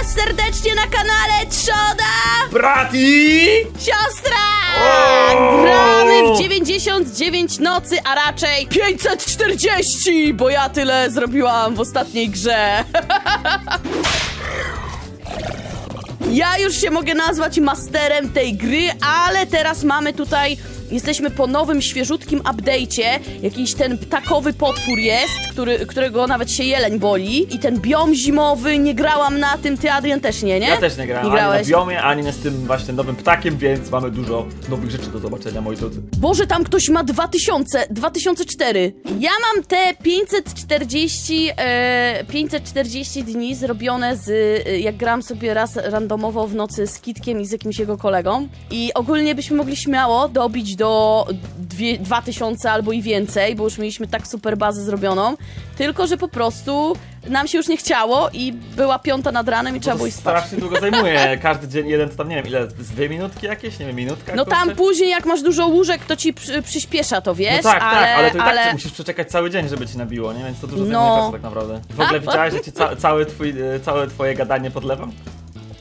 was serdecznie na kanale Trzoda Brati! Siostra! O! Gramy w 99 nocy, a raczej 540, bo ja tyle zrobiłam w ostatniej grze. Ja już się mogę nazwać masterem tej gry, ale teraz mamy tutaj. Jesteśmy po nowym, świeżutkim update'cie. Jakiś ten ptakowy potwór jest, który, którego nawet się jeleń boli. I ten biom zimowy, nie grałam na tym, ty Adrian też nie, nie? Ja też nie grałem Nie ani na grałeś? biomie, ani z tym właśnie nowym ptakiem, więc mamy dużo nowych rzeczy do zobaczenia, moi drodzy. Boże, tam ktoś ma 2000, 2004. Ja mam te 540, e, 540 dni zrobione z, e, jak gram sobie raz randomowo w nocy z Kitkiem i z jakimś jego kolegą. I ogólnie byśmy mogli śmiało dobić do dwie, 2000 albo i więcej, bo już mieliśmy tak super bazę zrobioną. Tylko, że po prostu nam się już nie chciało i była piąta nad ranem i trzeba Bo było iść spać. strasznie długo zajmuje, każdy dzień jeden to tam nie wiem ile, dwie minutki jakieś, nie wiem, minutka? No tam kurczę? później jak masz dużo łóżek, to ci przy, przyspiesza to, wiesz? No tak, ale, tak, ale to i tak ale... musisz przeczekać cały dzień, żeby ci nabiło, nie? Więc to dużo No. czasu tak naprawdę. W ogóle A, widziałeś, że ci ca cały twój, e, całe twoje gadanie podlewam?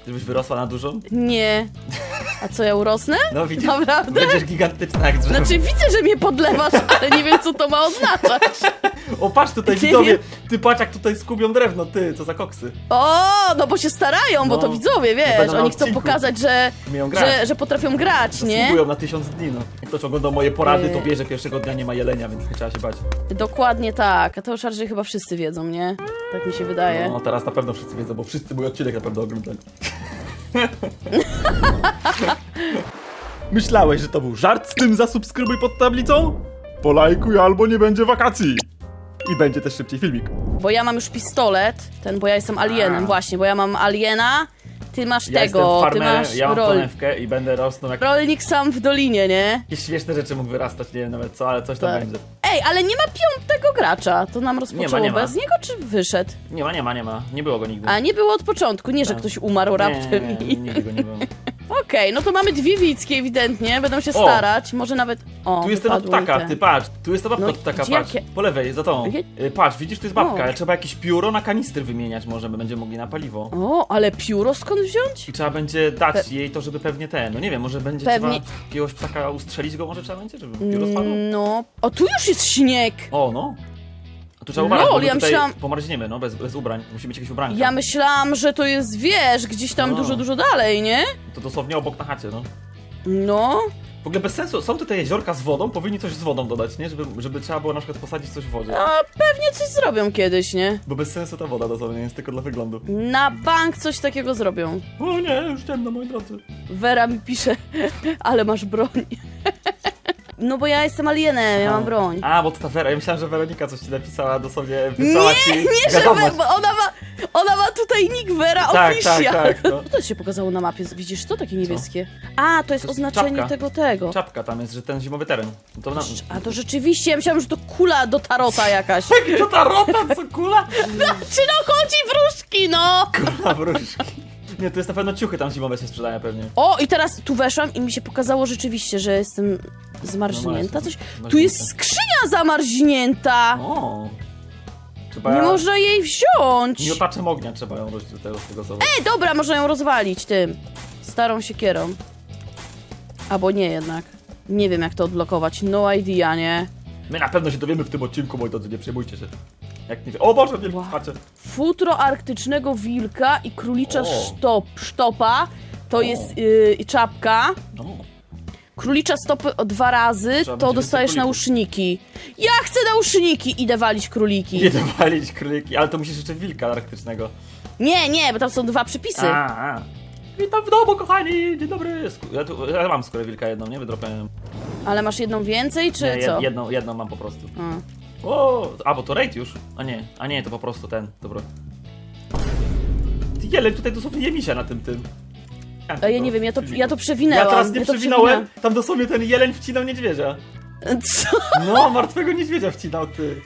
Żebyś wyrosła na dużą? Nie. A co, ja urosnę? No widzisz, Naprawdę? będziesz gigantyczna jak drzewo. Znaczy widzę, że mnie podlewasz, ale nie wiem, co to ma oznaczać. O, patrz tutaj Nie widzowie, wiem. ty patrz jak tutaj skubią drewno, ty, co za koksy. O, no bo się starają, bo No. to widzowie, wiesz, będą na oni chcą odcinku. pokazać, że, Umieją grać. że, że potrafią grać, nie? Zasługują na tysiąc dni, no. Jak ktoś oglądał moje porady, to Yy. wie, że pierwszego dnia nie ma jelenia, więc nie trzeba się bać. Dokładnie tak, a to już raczej chyba wszyscy wiedzą, nie? Tak mi się wydaje. No, teraz na pewno wszyscy wiedzą, bo wszyscy mój odcinek na pewno oglądali. Myślałeś, że to był żart z tym zasubskrybuj pod tablicą? Polajkuj albo nie będzie wakacji. I będzie też szybciej filmik. Bo ja mam już pistolet, ten, bo ja jestem alienem, właśnie, bo ja mam aliena, ty masz Ja tego, jestem ty farmerem, masz ja mam rol... konewkę i będę rosnął jak... rolnik sam w dolinie, nie? Jakieś śmieszne rzeczy mógł wyrastać, nie wiem nawet co, ale coś tam Tak. będzie. Ej, ale nie ma piątego gracza, to nam rozpoczęło nie ma. bez niego, czy wyszedł? Nie ma, nie ma, nie ma. Nie było go nigdy. A nie było od początku, nie, że Tak. ktoś umarł raptem. Nie, nie, i- nigdy go nie było. Okej, no to mamy dwie wickie ewidentnie, będą się O! starać, może nawet... O, Tu jest ten od wypadły mi ptaka, te. ty patrz, tu jest ta babka No od ptaka, gdzie patrz. jakie- Po lewej, za tą. Jakie- Y, Patrz, widzisz, tu jest babka, O. ale trzeba jakieś pióro na kanistry wymieniać może, my będziemy mogli na paliwo. O, ale pióro skąd wziąć? I trzeba będzie dać jej to, żeby pewnie ten, no nie wiem, może będzie Pewnie- trzeba jakiegoś ptaka ustrzelić go może trzeba będzie, żeby pióro spadło? No, o tu już jest śnieg! O, no. Tu trzeba uważać, Lol, bo my ja tutaj myślałam- pomarzniemy, no, bez, bez ubrań. Musimy mieć jakieś ubranka. Ja myślałam, że to jest, wiesz, gdzieś tam No. dużo, dużo dalej, nie? To dosłownie obok na chacie, no. No, W ogóle bez sensu, są tutaj jeziorka z wodą, powinni coś z wodą dodać, nie? Żeby, żeby trzeba było na przykład posadzić coś w wodzie. a pewnie coś zrobią kiedyś, nie? Bo bez sensu ta woda dosłownie jest tylko dla wyglądu. Na bank coś takiego zrobią. O nie, już ciemno, moi drodzy. Vera mi pisze, ale masz broń. No bo ja jestem alienem, ja mam broń. A, bo to ta Wera, ja myślałem, że Weronika coś ci napisała, dosłownie wysłała ci Nie, że wiadomość. we, bo ona ma, ona ma tutaj nick Vera Tak, Official. tak, tak, no. Co to się pokazało na mapie? Widzisz to? Takie niebieskie. A, to jest To jest oznaczenie czapka. tego, tego. Czapka tam jest, że ten zimowy teren. To na... A to rzeczywiście, ja myślałam, że to kula do tarota jakaś. To ta rota, co kula? Czy no chodzi wróżki, no! Kula wróżki. Nie, to jest na pewno ciuchy tam zimowe się sprzedają pewnie. O, i teraz tu weszłam i mi się pokazało rzeczywiście, że jestem zmarznięta. No Coś. Tu jest skrzynia zamarznięta! O. Trzeba... Nie można jej wziąć! Miotaczem ognia trzeba ją robić do tego, z tego zawodu. Ej, dobra, można ją rozwalić tym. Starą siekierą. Albo nie jednak. Nie wiem jak to odblokować. No idea, nie? My na pewno się dowiemy w tym odcinku, moi drodzy, nie przejmujcie się. Jak nie. O Boże, wielki Wow. patrzę. Futro arktycznego wilka i królicza O. sztop, sztopa. To jest yy, czapka. No. Królicza stopy o dwa razy, Trzeba to będzie dostajesz więcej nauszniki. Ja chcę nauszniki! Idę walić króliki. Nie dowalić króliki, ale to musisz jeszcze wilka arktycznego. Nie, nie, bo tam są dwa przypisy. A, a. Witam w domu, kochani! Dzień dobry! Sku- Ja, tu, ja mam skórę wilka jedną, nie? Wydropiałem. Ale masz jedną więcej, czy Nie, jed- co? jedną, jedną mam po prostu. A. O, a bo to raid już? A nie, a nie, to po prostu ten, dobra. Jeleń tutaj dosłownie je misia na tym tym. A ja nie wiem, ja to, ja to przewinęłam. Ja teraz nie ja przewinąłem, tam dosłownie ten jeleń wcinał niedźwiedzia. Co? No, martwego niedźwiedzia wcinał ty.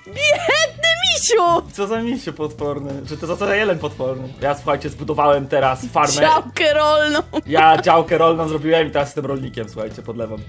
Misiu! Co za misio potworny, czy to za jeleń potworny. Ja słuchajcie, zbudowałem teraz farmę. Działkę rolną. Ja działkę rolną zrobiłem i teraz jestem rolnikiem, słuchajcie, podlewam.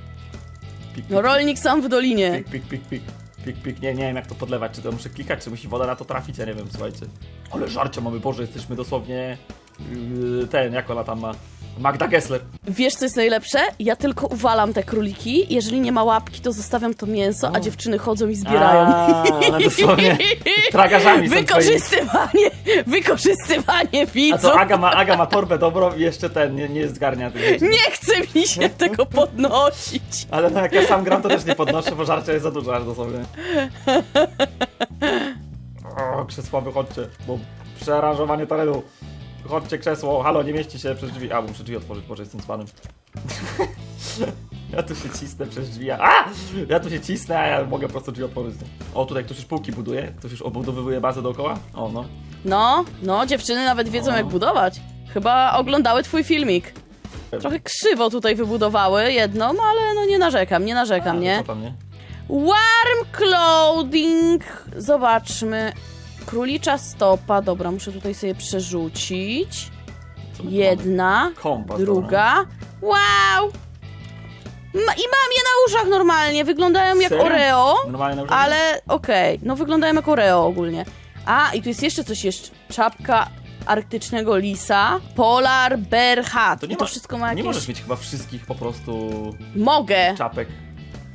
Pik, No rolnik sam w dolinie. Pik, pik, pik, pik. Pik, pik, nie, nie wiem jak to podlewać, czy to muszę klikać, czy musi woda na to trafić, ja nie wiem, słuchajcie. Ale żarcia mamy, Boże, jesteśmy dosłownie Yy, ten, jak ona tam ma? Magda Gessler. Wiesz, co jest najlepsze? Ja tylko uwalam te króliki. Jeżeli nie ma łapki, to zostawiam to mięso, a dziewczyny chodzą i zbierają. A, one dosłownie tragarzami są. Wykorzystywanie, wykorzystywanie A widzów. co, Aga ma, Aga ma torbę dobrą i jeszcze ten, nie, nie zgarnia rzeczy. Nie chce mi się tego podnosić. Ale no jak ja sam gram, to też nie podnoszę, bo żarcia jest za dużo aż dosłownie. O, krzesłowy, chodźcie, bo przearanżowanie terenu. Chodźcie krzesło, halo, nie mieści się przez drzwi. A, muszę drzwi otworzyć, Boże, jestem z panem. Ja tu się cisnę przez drzwi, a! Ja tu się cisnę, a ja mogę po prostu drzwi otworzyć. O, tutaj ktoś już półki buduje, ktoś już obudowywuje bazę dookoła. O, no. No, no, dziewczyny nawet wiedzą, O. jak budować. Chyba oglądały twój filmik. Trochę krzywo tutaj wybudowały jedno, no ale no nie narzekam, nie narzekam, A, nie? Co tam, nie? Warm clothing. Zobaczmy. Królicza stopa. Dobra, muszę tutaj sobie przerzucić. Jedna? Kompas, druga. Wow! Ma, I mam je na uszach normalnie. Wyglądają jak Serio? Oreo, Normalnie na urzędzie? ale okej. No wyglądają jak Oreo ogólnie. A, i tu jest jeszcze coś jeszcze. Czapka arktycznego lisa. Polar bear hat. To I nie, to ma- wszystko ma nie jakieś... możesz mieć chyba wszystkich po prostu Mogę. czapek.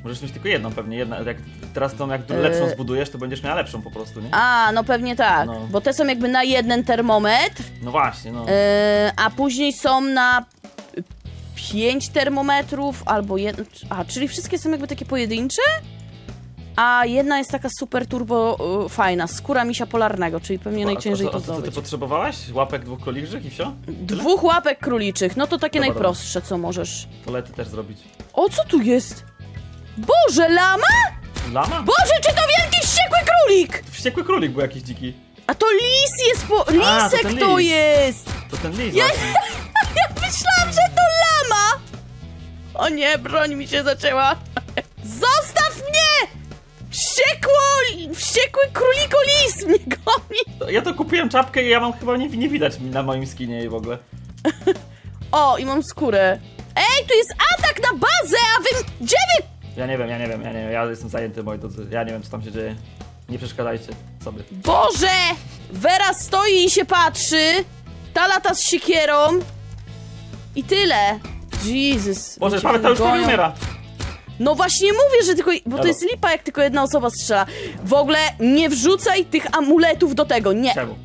Możesz mieć tylko jedną pewnie, jedna, jak teraz tą jak E. lepszą zbudujesz, to będziesz miała lepszą po prostu, nie? A, no pewnie tak. No. Bo te są jakby na jeden termometr. No właśnie, no. Yy, a później są na 5 termometrów albo jedno. A, czyli wszystkie są jakby takie pojedyncze? A jedna jest taka super turbo y, fajna, skóra misia polarnego, czyli pewnie najciężej a, to a, a co ty zdobyć. potrzebowałaś? Łapek dwóch koliczek i wsio? Dwóch łapek króliczych, no to takie Dobra, najprostsze, co możesz. Tolety też zrobić. O, co tu jest? Boże, lama? Lama? Boże, czy to wielki wściekły królik? Wściekły królik był jakiś dziki. A to lis jest po... to Lisek ten to lis. jest! To ten lis Ja- właśnie. Ja myślałam, że to lama! O nie, broń mi się zaczęła. Zostaw mnie! Wściekło, wściekły króliko lis mnie goni. Ja to kupiłem czapkę i ja mam chyba nie, nie widać mi na moim skinie jej w ogóle. O, i mam skórę. Ej, tu jest atak na bazę, a wy... Gdzie wy... Ja nie wiem, ja nie wiem, ja nie wiem, ja jestem zajęty moi drodzy. Ja nie wiem co tam się dzieje. Nie przeszkadzajcie sobie. Boże! Vera stoi i się patrzy. Ta lata z siekierą. I tyle. Jezus. Boże, oni Paweł to już gonią. prawie umiera. No właśnie mówię, że tylko. Bo to Halo. jest lipa, jak tylko jedna osoba strzela. W ogóle nie wrzucaj tych amuletów do tego, nie. Czemu?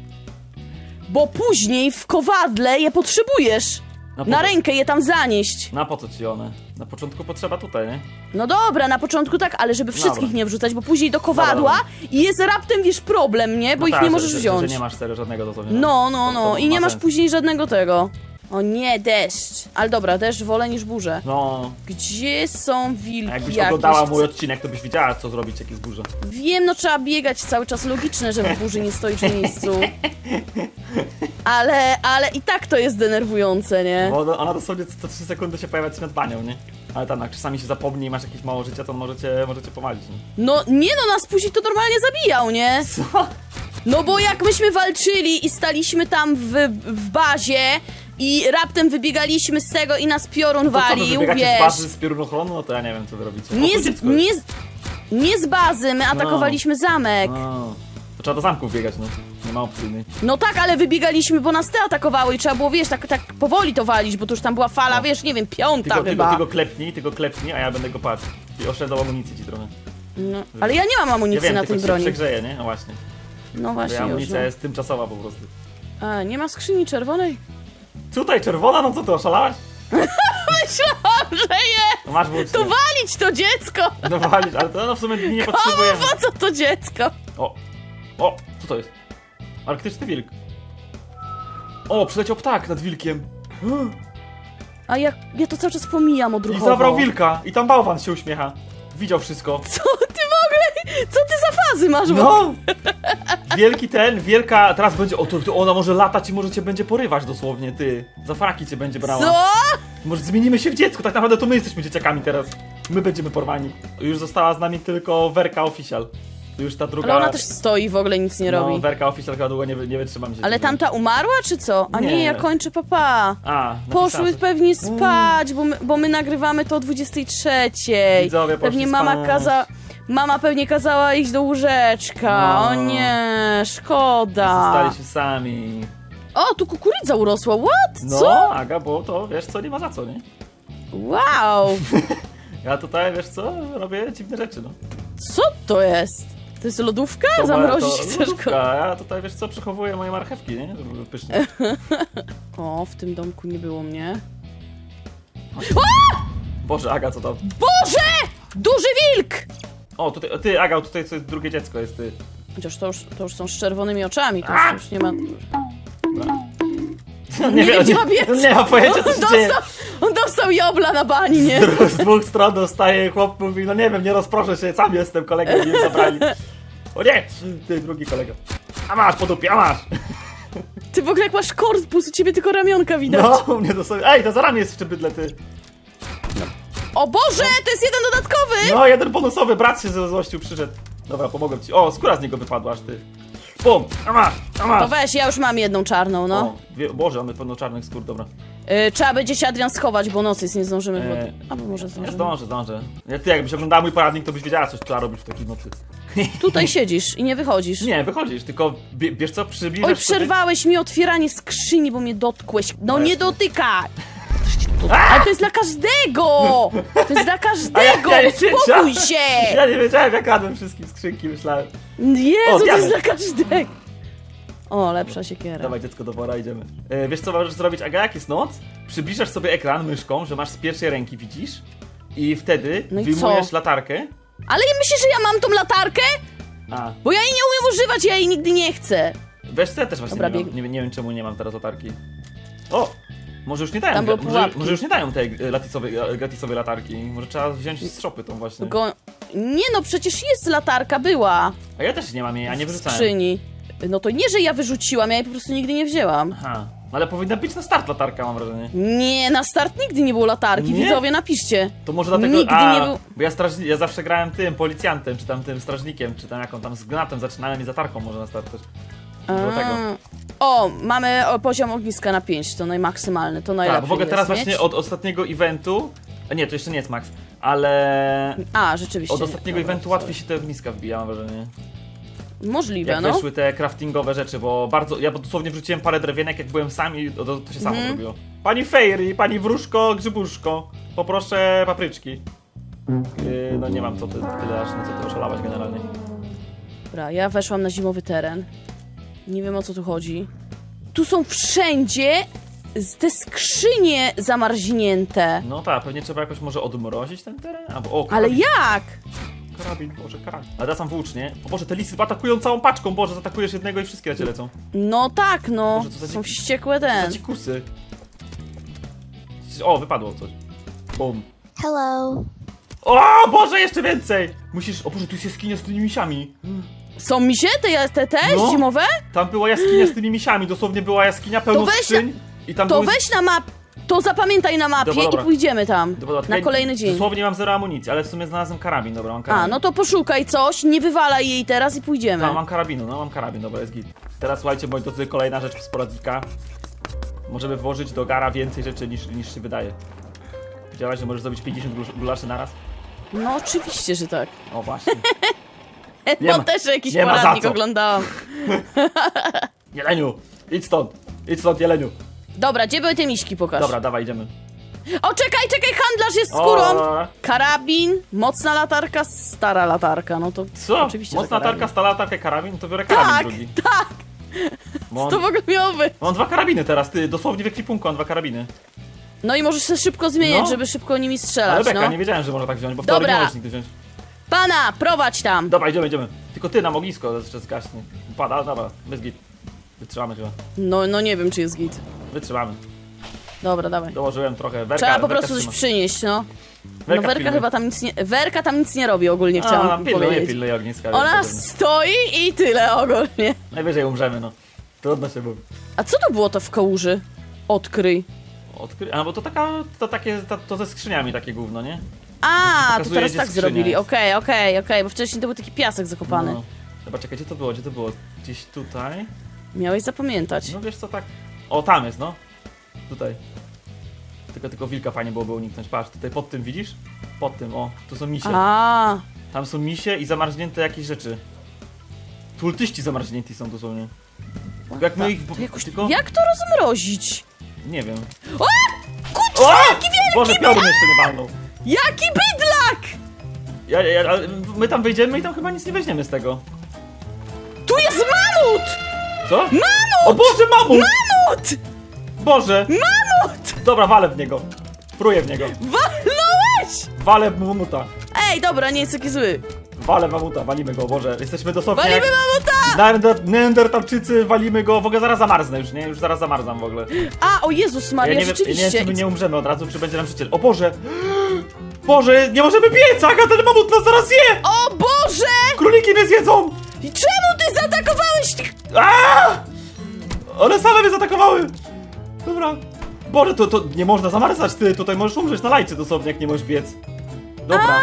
Bo później w kowadle je potrzebujesz. Na, rękę je tam zanieść. na po co ci one? Na początku potrzeba tutaj, nie? No dobra, na początku tak, ale żeby wszystkich Dobra. nie wrzucać, bo później do kowadła i jest raptem, wiesz, problem, nie? Bo No ich tak, nie że- możesz że, wziąć. Że nie masz serio żadnego dosłownie. No, no, To- no. to I nie ma masz sens. później żadnego tego. O nie, deszcz. Ale dobra, deszcz wolę niż burzę. No, Gdzie są wilki a jakbyś jakieś? oglądała mój odcinek, to byś wiedziała co zrobić jak jest burza. Wiem, no trzeba biegać cały czas logiczne, że w burzy nie stoisz w miejscu. Ale, ale i tak to jest denerwujące, nie? Bo ona- ona dosłownie co 3 sekundy się pojawia ci nad banią, nie? Ale tam, jak czasami się zapomni i masz jakieś mało życia, to możecie, możecie pomalić, nie? No nie no, nas później to normalnie zabijał, nie? Co? No bo jak myśmy walczyli i staliśmy tam w, w bazie i raptem wybiegaliśmy z tego i nas piorun To co, wy walił, wybiegacie z wiesz. bazy z piorunochronu? No to ja nie wiem, co wy robicie. O, Nie z, dziecko jest. nie, z, nie z bazy, my atakowaliśmy zamek. A, To trzeba do zamków biegać, no. Nie ma opcji innej. No tak, ale wybiegaliśmy, bo nas te atakowały i trzeba było, wiesz, tak, tak powoli to walić, bo to już tam była fala, No. wiesz, nie wiem, piąta Tylko, tylko, chyba. tylko klepnij, tylko klepnij, a ja będę go patrzył. I oszczędzał amunicji ci trochę. No, ale ja nie mam Ja amunicji wiem, na tylko tym się broni. przegrzeje, nie? No właśnie. No Bo właśnie już, amunicja no. jest tymczasowa po prostu. A, nie ma skrzyni czerwonej? Tutaj czerwona, no co ty, oszalałaś? Myślałam, że jest! No masz włócznie. To walić to dziecko! No walić, ale to no w sumie nie potrzebujemy. Po co to dziecko? O, o, co to jest? Arktyczny wilk. O, przyleciał ptak nad wilkiem. A ja, ja to cały czas pomijam I odruchowo. zabrał wilka. I tam bałwan się uśmiecha. Widział wszystko. Co? Co ty za fazy masz? w ogóle? No! Wielki ten, wielka, teraz będzie, o to, to ona może latać i może cię będzie porywać dosłownie, ty. Za fraki cię będzie brała. Co? Może zmienimy się w dziecko, tak naprawdę to my jesteśmy dzieciakami teraz. My będziemy porwani. Już została z nami tylko Werka Official. Już ta druga... Ale ona też stoi w ogóle nic nie No, robi. Werka Official chyba długo nie, wy- nie wytrzymam się. Ale tamta umarła czy co? A nie, Nie. ja kończę papa. A, Poszły napisałem. pewnie spać, bo my, bo my nagrywamy to o 23. Widzowie poszli Pewnie mama spać. kaza... Mama pewnie kazała iść do łóżeczka. No. O nie, szkoda. Zostaliśmy sami. O, tu kukurydza urosła, what? No, Co? Aga, bo to wiesz co, nie ma za co, nie? Wow! Ja tutaj, wiesz co, robię dziwne rzeczy, no. Co to jest? To jest lodówka? To Zamrozić moja- to chcesz lodówka, go? a Ja tutaj, wiesz co, przechowuję moje marchewki, nie? Żeby były pyszne. O, w tym domku nie było mnie. Boże, Aga, co tam? Boże! Duży wilk! O, tutaj, ty, Aga, tutaj co jest drugie dziecko, jest ty. Chociaż to już, to już są z czerwonymi oczami, to już, to już nie ma... Nie, wiem, nie, ma biec. nie ma pojęcia, co się dzieje. Dostał, on dostał jobla na bani, nie? Z dwóch stron dostaje, chłop mówi, no nie wiem, nie rozproszę się, sam jestem kolegą, nie zabrali. O nie, ty drugi kolega. A masz po dupie, a masz. Ty w ogóle jak masz korpus, u ciebie tylko ramionka widać. No, u mnie to sobie, ej, to za ramię jest jeszcze bydle, ty. O Boże, to jest jeden dodatkowy! No, jeden bonusowy, brat się ze złością przyszedł. Dobra, pomogę ci. O, skóra z niego wypadła, aż ty. Bum, a masz, a To weź, ja już mam jedną czarną, no. O, dwie, Boże, mamy pełno czarnych skór, dobra. Y, trzeba będzie się Adrian schować, bo nocy jest, nie zdążymy. Eee, Eee, Albo może Ja zdążymy. zdążę, zdążę. Jak ty, jakbyś oglądała mój poradnik, to byś wiedziała, coś trzeba robić w takiej nocy. Tutaj siedzisz i nie wychodzisz. Nie, wychodzisz, tylko bie, wiesz co, przybliżasz Oj, sobie- przerwałeś mi otwieranie skrzyni, bo mnie dotkłeś. No nie Właśnie. dotykaj! Ale to jest dla każdego! To jest dla każdego! ja nie wiedziałem. się! Ja nie wiedziałem, jak jadłem wszystkim skrzynki, myślałem. Jezu, O, to jest diament. dla każdego! O, lepsza siekiera. Dawaj dziecko do wora, idziemy. E, wiesz co możesz zrobić, Aga, jak jest noc? Przybliżasz sobie ekran myszką, że masz z pierwszej ręki, widzisz? I wtedy No i wyjmujesz co? latarkę. Ale myślisz, że ja mam tą latarkę? A, Bo ja jej nie umiem używać, ja jej nigdy nie chcę. wiesz co, ja też właśnie Dobra, nie, mam, bieg- nie, nie wiem czemu nie mam teraz latarki. O! Może już nie dają, Tam były może, pułapki. może już nie dają tej e, latisowej, e, gratisowej latarki. Może trzeba wziąć z szopy tą właśnie. Go... Nie no, przecież jest latarka, była A ja też nie mam jej, a nie w wyrzucałem. skrzyni. No to nie, że ja wyrzuciłam, ja jej po prostu nigdy nie wzięłam. Aha, ale powinna być na start latarka, mam wrażenie. Nie, na start nigdy nie było latarki, Nie? widzowie, napiszcie. To może dlatego. Nigdy a, nie był- Bo ja, strażni, ja zawsze grałem tym policjantem, czy tam tym strażnikiem, czy tam jaką tam z gnatem zaczynałem i zatarką może na start też. Dlatego. A. O, mamy o, poziom ogniska na 5, to najmaksymalny, to najlepszy Tak, bo w ogóle teraz właśnie od ostatniego eventu. A nie, to jeszcze nie jest max, ale. A, rzeczywiście. Od nie. ostatniego Dobra, eventu sorry. łatwiej się te ogniska wbija, mam wrażenie. Możliwe, Jak no. weszły te craftingowe rzeczy, bo bardzo. Ja dosłownie wrzuciłem parę drewienek, jak byłem sam i to, to się samo Mhm. zrobiło. Pani Fairy, pani wróżko, grzybuszko, poproszę papryczki. Yy, no nie mam co ty, tyle aż na co ty oszalałaś generalnie. Dobra, ja weszłam na zimowy teren. Nie wiem o co tu chodzi. Tu są wszędzie te skrzynie zamarznięte. No tak, pewnie trzeba jakoś może odmrozić ten teren? Albo, o, Ale karabin, jak? karabin, Boże, karabin. A teraz sam włócznie. O Boże, te lisy atakują całą paczką, Boże, zaatakujesz jednego i wszystkie na cię lecą. No tak, no. Boże, co za Są wściekłe Co za ten. ci kusy. O, wypadło coś. Bum. Hello. O, Boże, jeszcze więcej! Musisz, o Boże, tu jest jaskinia z tymi misiami. Są misie te, te też No. zimowe? Tam była jaskinia z tymi misiami, dosłownie była jaskinia pełna To weź skrzyń. I tam To były... weź na map. To zapamiętaj na mapie Dobra, dobra. i pójdziemy tam. Dobra, Na czekaj, kolejny dzień. Dosłownie mam zero amunicji, ale w sumie znalazłem karabin, dobra, mam A, karabin. no to poszukaj coś, nie wywalaj jej teraz i pójdziemy. No, mam karabinu, no mam karabin, dobra, jest git. Teraz słuchajcie, moi drodzy, kolejna rzecz z poradnika. Możemy włożyć do gara więcej rzeczy niż, niż się wydaje. Wiedziałaś, że możesz zrobić 50 gulasz- gulaszy naraz? No oczywiście, że tak. O właśnie. Nie ma- też jakiś nie ma za poradnik co. oglądałam. Jeleniu! Idź stąd! Idź stąd, Jeleniu! Dobra, gdzie były te miśki, pokaż. Dobra, dawaj, idziemy. O, czekaj, czekaj, handlarz jest z O, skórą! Karabin, mocna latarka, stara latarka, no to Co? oczywiście, że Mocna karabin. tarka, stala latarka, karabin? To biorę karabin Tak, drugi. tak, Bo to w ogóle miało być. mam dwa karabiny teraz, ty, dosłownie w ekwipunku mam dwa karabiny. No i możesz się szybko zmieniać, No. żeby szybko nimi Ale strzelać, beka, no. nie wiedziałem, że można tak wziąć, bo w Dobra. nie możesz nigdy wziąć. Pana, prowadź tam. Dobra, idziemy, idziemy. Tylko ty nam ognisko jeszcze zgaśnie. Pada, dobra, bez git. Wytrzymamy chyba. No, no nie wiem, czy jest git. Wytrzymamy. Dobra, dawaj. Dołożyłem trochę werka. Trzeba po werka prostu coś trzyma. przynieść, no. No Werka Werka pilnuje. chyba tam nic nie... Werka tam nic nie robi ogólnie, A, chciałam pilnuje, powiedzieć. pilnuje ogniska. więc Ona pewnie. stoi i tyle ogólnie. Najwyżej umrzemy, no. Trudno się mówi. A co to było to w kałuży? Odkryj. Odkry... A, bo to taka, to takie, to, to ze skrzyniami takie gówno, nie? A, to pokazuje, teraz gdzie tak skrzynia zrobili. jest. Okej, okej, okej, bo wcześniej to był taki piasek zakopany. No. Dobra, czekaj, gdzie to było, gdzie to było? Gdzieś tutaj? Miałeś zapamiętać. No wiesz co, tak... O, tam jest, no. Tutaj. Tylko, tylko wilka fajnie byłoby uniknąć. Patrz, tutaj pod tym widzisz? Pod tym, o, tu są misie. A, Tam są misie i zamarznięte jakieś rzeczy. Tultyści zamarznięci są dosłownie. Jak my ich... To jakoś, tylko... Jak to rozmrozić? Nie wiem. O! Kurczę, jaki wielki! Boże, piorun jeszcze nie walnął. Jaki bydlak! Ja, ja, ale my tam wejdziemy i tam chyba nic nie weźmiemy z tego. Tu jest mamut! Co? Mamut! O Boże, mamut! Mamut! Boże! Mamut! Dobra, walę w niego. Pruję w niego. Walnąłeś! Walę w mamuta. Ej, dobra, nie jest taki zły. Walę mamuta, walimy go, Boże. Jesteśmy dosłownie Walimy jak mamuta! Neander, Neandertalczycy, walimy go. W ogóle zaraz zamarznę już, nie? Już zaraz zamarzam w ogóle. A, o Jezus Ja Maria, nie, wiem, ja nie rzeczywiście. wiem, czy my nie umrzemy od razu, czy będzie nam życie. O Boże! Boże, nie możemy biec! Aga, ten mamut nas zaraz je! O Boże! Króliki mnie zjedzą! I Czemu ty zaatakowałeś tych... Aaaa! One same mnie zaatakowały! Dobra. Boże, to, to nie można zamarzać, ty. Tutaj możesz umrzeć na lajcie dosłownie, jak nie możesz biec. Dobra.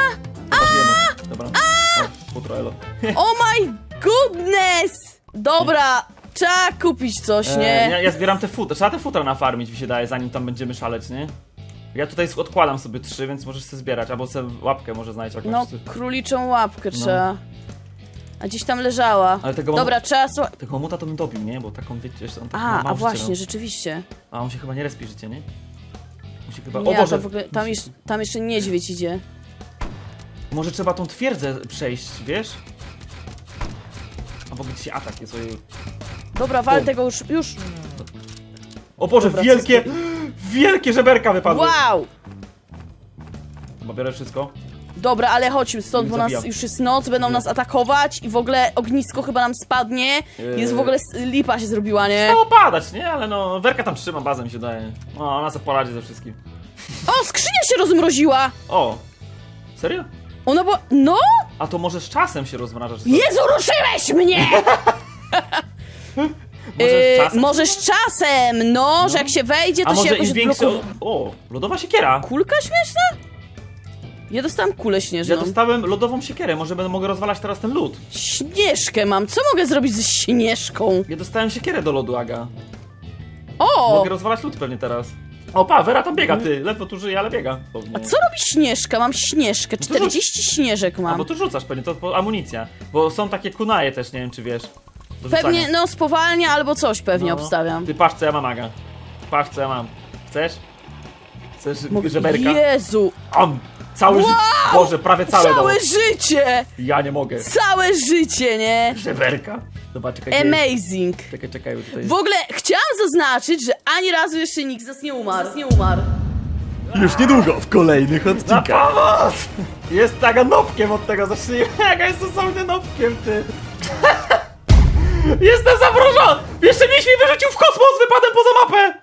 Dobra, żyjemy. Dobra. O, futro, elo. Oh my goodness! Dobra, trzeba kupić coś, E, nie? ja, ja zbieram te futra. Trzeba te futra nafarmić, mi się daje, zanim tam będziemy szaleć, nie? Ja tutaj odkładam sobie trzy, więc możesz sobie zbierać, albo sobie łapkę może znaleźć jakąś. No, króliczą łapkę trzeba. A gdzieś tam leżała. Ale tego Dobra, trzeba... sła- Tego mamuta to bym dobił, nie? Bo taką, wiecie, on tak A, a właśnie, miał. rzeczywiście. A on się chyba nie respi życie, nie? Musi chyba... Nie, o Boże! ogóle, tam, jeszcze, tam jeszcze niedźwiedź idzie. Może trzeba tą twierdzę przejść, wiesz? A w ogóle dzisiaj atak jest, ojej. Dobra, wal tego już, już. O Boże, Dobra, wielkie, wielkie żeberka wypadły! Wow! Chyba biorę wszystko. Dobra, ale chodźmy stąd, bo nas Zabijam. już jest noc, będą nas atakować i w ogóle ognisko chyba nam spadnie. Jest w ogóle s- lipa się zrobiła, nie? Stało padać, nie? Ale no, Werka tam trzyma bazę, mi się daje. O, ona sobie poradzi ze wszystkim. O, skrzynia się rozmroziła! O! Serio? Ona była... No? A to może z czasem się rozmraża, czy? Jezu, ruszyłeś mnie! Może z Yy, czasem? może z czasem, no, że jak się wejdzie, to A się może jakoś większy... odblokuje. O, lodowa siekiera! Kulka śmieszna? Ja dostałam kulę śnieżną. Ja dostałem lodową siekierę, może będę mogę rozwalać teraz ten lód. Śnieżkę mam. Co mogę zrobić ze śnieżką? Ja dostałem siekierę do lodu, Aga. O! Mogę rozwalać lód pewnie teraz. O, pa, Vera tam biega, ty. Ledwo tu żyje, ale biega. A co robi śnieżka? Mam śnieżkę. No to rzuć. 40 śnieżek A, mam. bo tu rzucasz pewnie, to po- amunicja. Bo są takie kunaje też, nie wiem czy wiesz. Do rzucania. Pewnie, no, spowalnia albo coś pewnie No. obstawiam. Ty patrz co ja mam, Aga. Patrz co ja mam. Chcesz? Chcesz Mo- żeberka? Jezu! Am! Całe życie. Boże, prawie całe. Całe dało. życie! Ja nie mogę. Całe życie, nie? Żeberka. Zobacz, czekaj. gdzie jest- Amazing! Czekaj, czekaj, bo tutaj W ogóle chciałam zaznaczyć, że ani razu jeszcze nikt z nas nie umarł. Nie umarł. Już niedługo w kolejnych Na odcinkach. pomoc! Jest taka nopkiem od tego zacznijmy. Jaka jest dosłownie nopkiem, ty. Jestem zamrożony! Jeszcze miś mi wyrzucił w kosmos, wypadłem poza mapę!